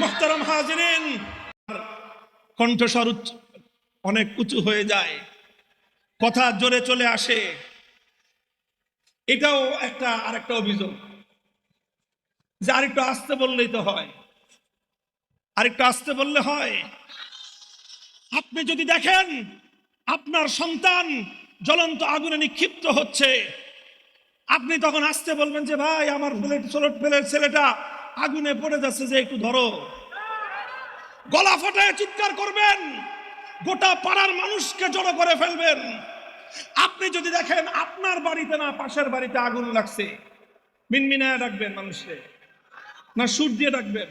মোহতারাম হাজরিন কণ্ঠস্বর অনেক উঁচু হয়ে যায়, কথা জোরে চলে আসে। এটাও একটা, আরেকটা অভিযোগ, যে আরেকটু আসতে বললেই তো হয়। আরেকটু আসতে বললে হয়। আপনি যদি দেখেন, আপনার সন্তান জ্বলন্ত আগুনে নিক্ষিপ্ত হচ্ছে, আপনি তখন আসতে বলবেন যে, ভাই, আমার ছেলেটা আগুনে পড়ে যাচ্ছে যে একটু ধরো। গলা ফাটায় চিৎকার করবেন, গোটা পাড়ার মানুষকে জড়ো করে ফেলবেন। আপনি যদি দেখেন আপনার বাড়িতে না, পাশের বাড়িতে আগুন লাগছে, মিনমিনায় ডাকবেন মানুষকে, না সুর দিয়ে ডাকবেন।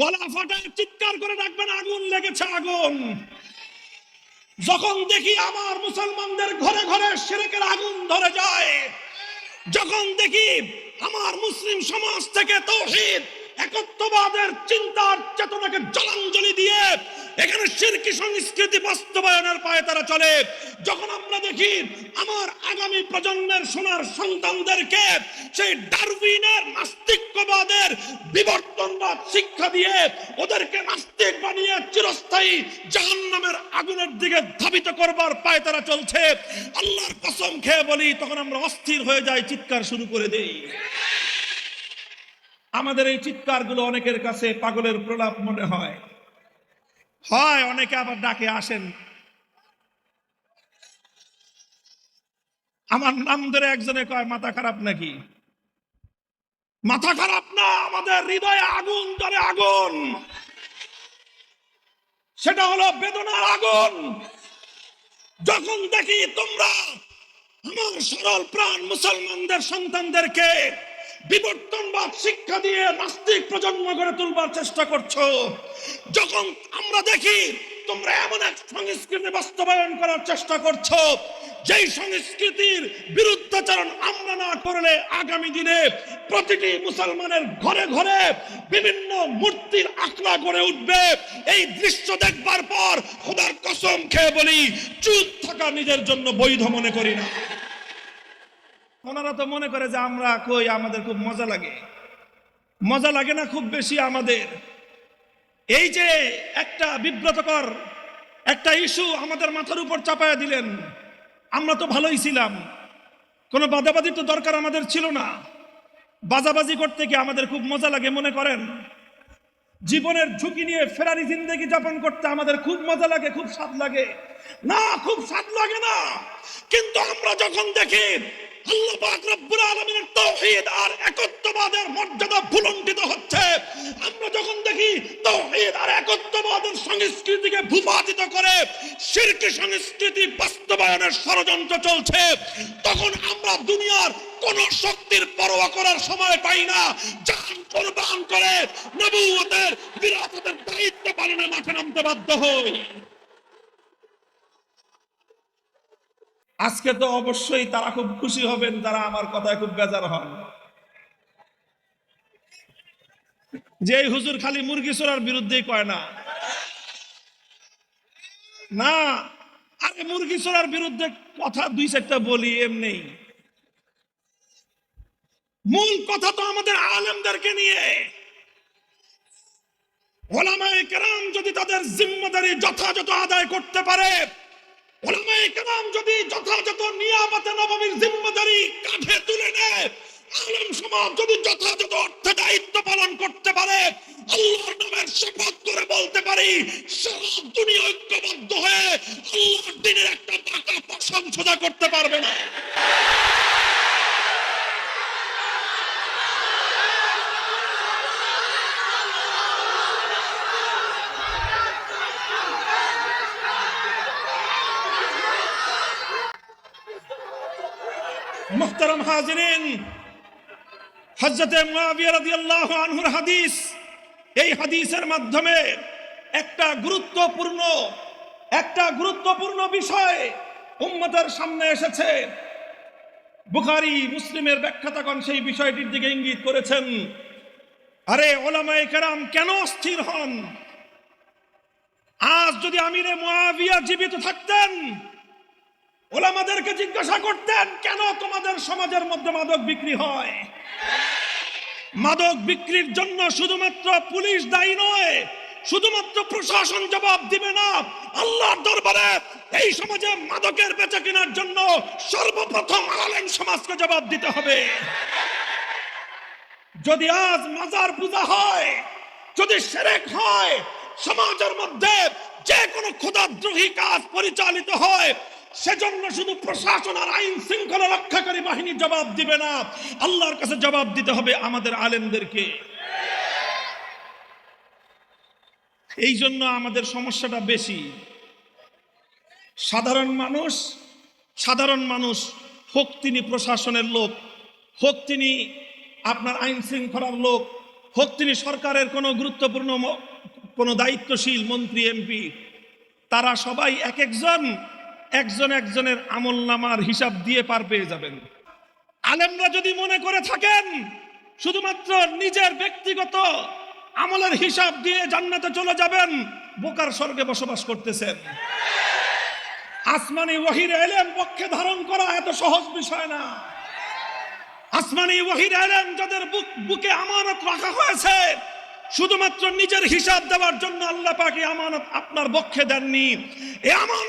গলা ফাটায় চিৎকার করে ডাকবেন, আগুন লেগেছে আগুন। যখন দেখি আমার মুসলমানদের ঘরে ঘরে সেরেকের আগুন ধরে যায় যখন দেখি আমার মুসলিম সমাজ থেকে তৌহিদ একত্ববাদের চিন্তার চেতনাকে জলাঞ্জলি দিয়ে এখানে শিরকি সংস্কৃতি বাস্তবায়নের পায়ে তারা চলে। যখন আমরা দেখি আমার আগামী প্রজন্মের সোনার সন্তানদেরকে সেই ডারউইনের নাস্তিক্যবাদের বিবর্তনবাদ শিক্ষা দিয়ে ওদেরকে নাস্তিক বানিয়ে চিরস্থায়ী জাহান্নামের আগুনের দিকে ধাবিত করবার পায়ে তারা চলছে। আল্লাহর কসম খেয়ে বলি, তখন আমরা অস্থির হয়ে যাই, চিৎকার শুরু করে দেই। আমাদের এই চিৎকারগুলো অনেকের কাছে পাগলের প্রলাপ মনে হয়। হয়, অনেকে আবার ডাকে আসেন। আমার নাম ধরে একজনে কয়, মাথা খারাপ নাকি? মাথা খারাপ না, আমাদের হৃদয়ে আগুন ধরে আগুন। সেটা হলো বেদনার আগুন। যখন দেখি তোমরা আমার সরল প্রাণ মুসলমানদের সন্তানদেরকে বিবর্তনবাদ শিক্ষা দিয়ে নাস্তিক প্রজন্ম গড়ে তুলবার চেষ্টা করছ। যখন আমরা দেখি তোমরা এমন এক সংস্কৃতি বাস্তবায়ন করার চেষ্টা করছ, যেই সংস্কৃতির বিরুদ্ধাচরণ আমরা না করলে আগামী দিনে প্রতিটি মুসলমানের ঘরে ঘরে বিভিন্ন মূর্তির আখড়া গড়ে উঠবে। এই দৃশ্য দেখবার পর খোদার কসম খেয়ে বলি, চুপ থাকা নিজের জন্য বৈধ মনে করি না। ওনারা তো মনে করে যে আমরা কই, আমাদের খুব মজা লাগে। মজা লাগে না, খুব বেশি আমাদের। এই যে একটা বিব্রতকর, একটা ইস্যু আমাদের মাথার উপর চাপায়া দিলেন, আমরা তো ভালোই ছিলাম। কোনো বাদাবাদি তো দরকার আমাদের ছিল না। বাজাবাজি করতে গিয়ে আমাদের খুব মজা লাগে, মনে করেন? জীবনের ঝুঁকি নিয়ে ফেরারি জিন্দগি যাপন করতে আমাদের খুব মজা লাগে, খুব স্বাদ লাগে। না, খুব স্বাদ লাগে না। কিন্তু আমরা যখন দেখি ষড়যন্ত্র চলছে, তখন আমরা দুনিয়ার কোন শক্তির পরোয়া করার সময় পাই না। জান কোরবান করে নবুয়তের, বিরাসতের দায়িত্ব পালনে মাঠে নামতে বাধ্য হই। আজকে তো অবশ্যই তারা খুব খুশি হবেন তারা আমার কথায় খুব বেজার হন। যে হুজুর খালি মুরগি চোরার বিরুদ্ধেই কয় না। না, আরে মুরগি চোরার বিরুদ্ধে কথা দুই চারটা বলি, এমনি। মূল কথা তো আমাদের আলেমদেরকে নিয়ে। ওলামায়ে যদি তাদের জিম্মাদারি যথাযথ আদায় করতে পারে যদি যথাযথ নিয়ামতে নবমীর জিম্মাদারি তুলে নেয় যদি যথাযথ দায়িত্ব পালন করতে পারে বলতে হয়ে দিনের একটা পারবে না মুহতারাম হাজিরিন হজরতে আনহুর হাদিস, এই হাদিসের মাধ্যমে একটা গুরুত্বপূর্ণ একটা গুরুত্বপূর্ণ বিষয় উম্মতের সামনে এসেছে। বুখারি, মুসলিমের ব্যাখ্যাতাগণ সেই বিষয়টির দিকে ইঙ্গিত করেছেন। আরে ওলামায়ে কেরাম, কেন অস্থির হন? আজ যদি আমিরে মুয়াবিয়া জীবিত থাকতেন ওলামাদেরকে জিজ্ঞাসা করতেন, কেন তোমাদের সমাজের মধ্যে মাদক বিক্রি হয়? মাদক বিক্রির জন্য শুধুমাত্র পুলিশ দায়ী নয়, শুধুমাত্র প্রশাসন জবাব দিবে না, আল্লাহর দরবারে এই সমাজে মাদকের বেচা কেনার জন্য সর্বপ্রথম আলেম সমাজকে জবাব দিতে হবে। যদি আজ মাজার পূজা হয়, যদি সেরেক হয়, সমাজের মধ্যে যে কোনো ক্ষুদাদ্রোহী কাজ পরিচালিত হয় সেজন্য শুধু প্রশাসন আর আইন শৃঙ্খলা রক্ষাকারী বাহিনী জবাব দিবে না। আল্লাহর কাছে জবাব দিতে হবে আমাদের আলেমদেরকে। এই জন্য আমাদের সমস্যাটা বেশি। সাধারণ মানুষ সাধারণ মানুষ, হোক তিনি প্রশাসনের লোক, হোক তিনি আপনার আইন শৃঙ্খলার লোক, হোক তিনি সরকারের কোনো গুরুত্বপূর্ণ কোনো দায়িত্বশীল মন্ত্রী, এমপি, তারা সবাই এক একজন একজন একজনের আমল নামার হিসাব দিয়ে পার পেয়ে যাবেন। আলেমরা যদি মনে করে থাকেন, শুধুমাত্র নিজের ব্যক্তিগত আমলের হিসাব দিয়ে জান্নাতে চলে যাবেন, বোকার স্বর্গে বসবাস করতেছেন। আসমানি ওহির এলেম পক্ষে ধারণ করা এত সহজ বিষয় না। আসমানি ওহির এলেম যাদের বুক আমানত রাখা হয়েছে, শুধুমাত্র নিজের হিসাব দেওয়ার জন্য আল্লাহ পাকে আমানত আপনার পক্ষে দেননি। এ আমানত